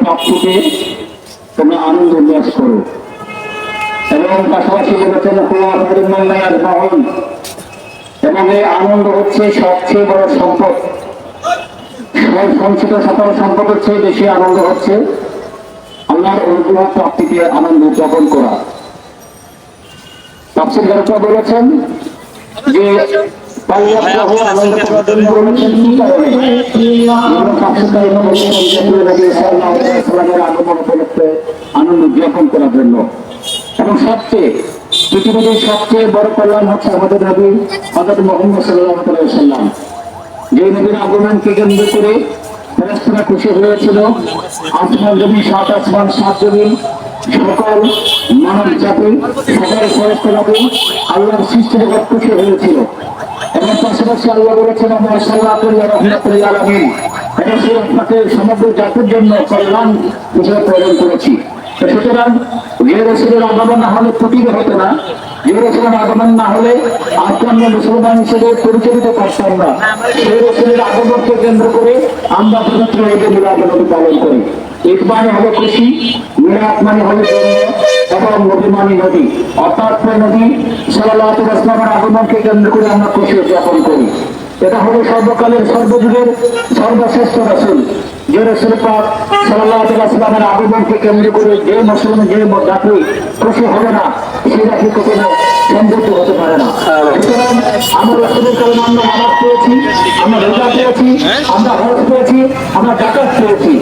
প্রাপ্তিতে তোমরা আনন্দ উল্লাস করো। এবং পাশাপাশি বলেছেন কুয়ার মহল এবং এই আনন্দ হচ্ছে সবচেয়ে বড় সম্পদ। সঞ্চিত সকল সম্পদের চেয়ে বেশি আনন্দ হচ্ছে আল্লাহর অনুগ্রহ প্রাপ্তিতে আনন্দ উদযাপন করা। তাফসির গারকা বলেছেন যে, পাল্লাহু আনন্দ আগমন উপলক্ষে আনন্দ উদযাপন করার জন্য এবং সবচেয়ে পৃথিবীর সবচেয়ে বড় কল্যাণ হচ্ছে আমাদের নবী হযরত মুহাম্মদ আলাইহি যে নবীর আগমনকে কেন্দ্র করে ফেরেশতারা খুশি হয়েছিল আসমান জমি সাত আসমান সাত জমি সকল মানব জাতি সকল ফেরেশতারাকে আল্লাহর সৃষ্টি জগৎ খুশি হয়েছিল এবং পাশাপাশি আল্লাহ বলেছেন আমরা সাল্লাহ আলমিন এটা সে আপনাকে সমগ্র জাতির জন্য কল্যাণ হিসেবে প্রেরণ করেছি। সুতরাং যে রসুলের আগমন না হলে প্রতিভ হতো না। যে রসুলের আগমন না হলে আজকে আমরা মুসলমান হিসেবে পরিচালিত করতাম না। সেই রসুলের আগমনকে কেন্দ্র করে আমরা পবিত্র ঈদে মিলাদ পালন করি। ঈদ মানে খুশি, মিলাদ মানে হলো এবং নদী মানে নদী অর্থাৎ নদী সাল্লাহ ইসলামের আগমনকে কেন্দ্র করে আমরা খুশি উদযাপন করি। এটা হলো সর্বকালের সর্বযুগের সর্বশ্রেষ্ঠ রসুল। যে রসুল পাক সাল্লাহ আগমনকে কেন্দ্র করে যে মুসলমান যে জাতি খুশি হবে না সে জাতি কখনো হতে পারে না। সুতরাং আমরা রসুলের পেয়েছি আমরা রোজা পেয়েছি আমরা হজ পেয়েছি আমরা জাকাত পেয়েছি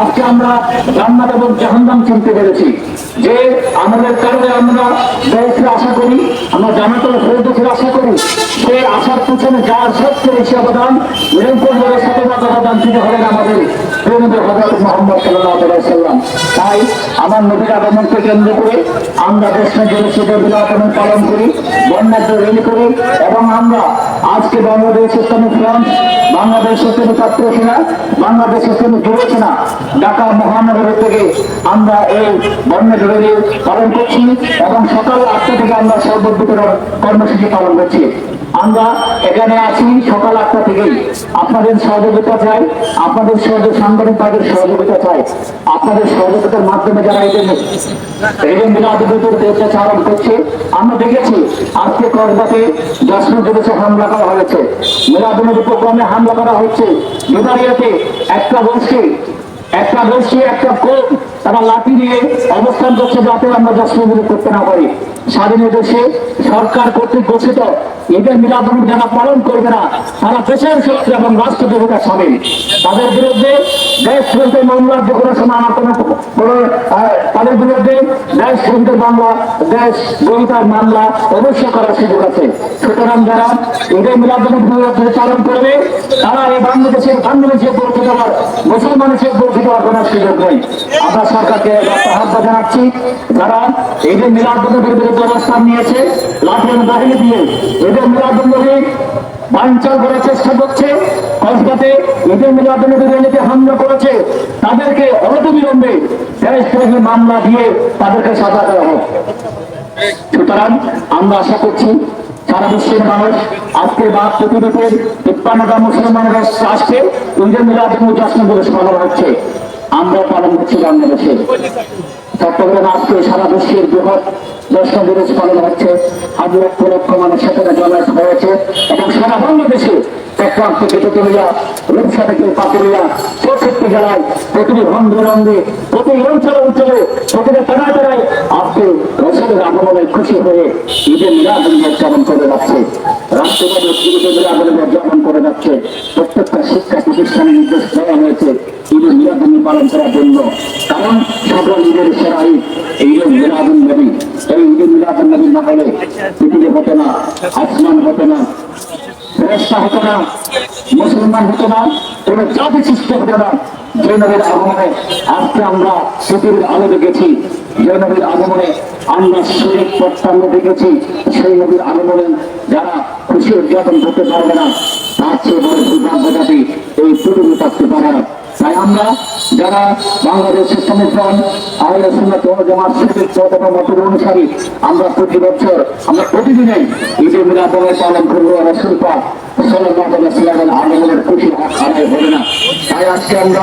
আজকে আমরা জান্নাত এবং চিনতে পেরেছি যে আমাদের কারণে আমরা দেশের আশা করি, আমরা জানাতল ফেরদোসের আশা করি সে আশার পিছনে যার সবচেয়ে বেশি অবদান নিরন্তরভাবে শতভাগ অবদান তিনি হলেন আমাদের প্রেমিত হজরত মোহাম্মদ তাই আমার নবীর আগমনকে কেন্দ্র করে আমরা দেশ জেলে সেদের আগমন পালন করি বন্যাঢ্য রেলি করি এবং আমরা আজকে বাংলাদেশ ইসলামী ফ্রন্ট, বাংলাদেশ ইসলামী ছাত্র সেনা, বাংলাদেশ ইসলামী যুব সেনা, ঢাকা মহানগর থেকে আমরা এই বন্যাঢ্য রেলি পালন করছি এবং সকাল আটটা থেকে আমরা সর্বদ্রুত কর্মসূচি পালন করছি। আমরা এখানে আছি সকাল আটটা থেকেই। আপনাদের সহযোগিতা চাই, আপনাদের সহযোগ সাংবাদিক সহযোগিতা চাই। আপনাদের সহযোগিতার মাধ্যমে যারা দেখেছি আজকে হামলা করা হয়েছে। হামলা করা একটা বলছে একটা গোষ্ঠী, একটা কোপ তারা লাঠি নিয়ে অবস্থান করছে যাতে আমরা দর্শনগুলি করতে না পারি। স্বাধীন দেশে সরকার কর্তৃক ঘোষিত, ঈদের মিলাদুল যারা পালন করবে না, তারা দেশের শত্রু এবং রাষ্ট্রদ্রোহিতার সামিল তাদের বিরুদ্ধে দেশ বিরুদ্ধে মামলার যে কোনো আমার কোনো তাদের বিরুদ্ধে দেশ বিরুদ্ধে মামলা, দেশ দ্রোহিতার মামলা অবশ্যই করার সুযোগ আছে। সুতরাং যারা ঈদের মিলাদুল পালন করবে, তারা এই বাংলাদেশের বাংলাদেশের পরিচিত হওয়ার মুসলমান হিসেবে পরিচিত হওয়ার কোনো সুযোগ নেই। আমরা সরকারকে আহ্বান জানাচ্ছি। যারা ঈদের মিলাদুলের বিরুদ্ধে অবস্থান নিয়েছে, লাঠিয়ান বাহিনী দিয়ে ঈদের মিলাদুল্নবী বাঞ্চাল করার চেষ্টা করছে। কসবাতে ঈদের মিলাদুল্নবী রেলিতে হামলা করেছে। তাদেরকে অনতিবিলম্বে দেশ বিরোধী মামলা দিয়ে তাদেরকে সাজা দেওয়া হোক। সুতরাং আমরা আশা করছি, সারা বিশ্বের মানুষ আজকে বা পৃথিবীতে তিপ্পান্নটা মুসলমানের রাষ্ট্রে ঈদের মিলাদ দিবস পালন হচ্ছে। আমরা পালন করছি বাংলাদেশে। চট্টগ্রাম আজকে সারা বিশ্বের বৃহৎ দর্শন দিবস পালন হচ্ছে। হাজার লক্ষ লক্ষ মানুষ সেখানে জমায়েত হয়েছে। এবং সারা বাংলাদেশে খুশি হয়ে করে করে প্রত্যেকটা শিক্ষা প্রতিষ্ঠানে নির্দেশ দেওয়া হয়েছে ঈদের মিলাদ পালন করার জন্য কারণ সকল ঈদের সেরা ঈদ ঈদের মিলাদুল নবী এই ঈদের মিলাদুল নবী না হলে পৃথিবী হতো না আসমান হতো না ফেরেস্তা হতো না মুসলমান হতো না কোন জাতি সৃষ্টি হতো না যে আগমনে আজকে আমরা পৃথিবীর আলো দেখেছি যে নবীর আগমনে আমরা শরীর প্রত্যাঙ্গ দেখেছি। সেই নবীর আগমনে যারা খুশি উদযাপন করতে পারবে না পৃথিবী থাকতে পারে না। তাই আমরা যারা বাংলাদেশের সমর্থন আহলে মতের অনুসারী, আমরা প্রতি বছর আমরা প্রতিদিনই ঈদে মিলাদুল্লাহ পালন করব রসুল পাক খুশি আদায় হবে না। তাই আজকে আমরা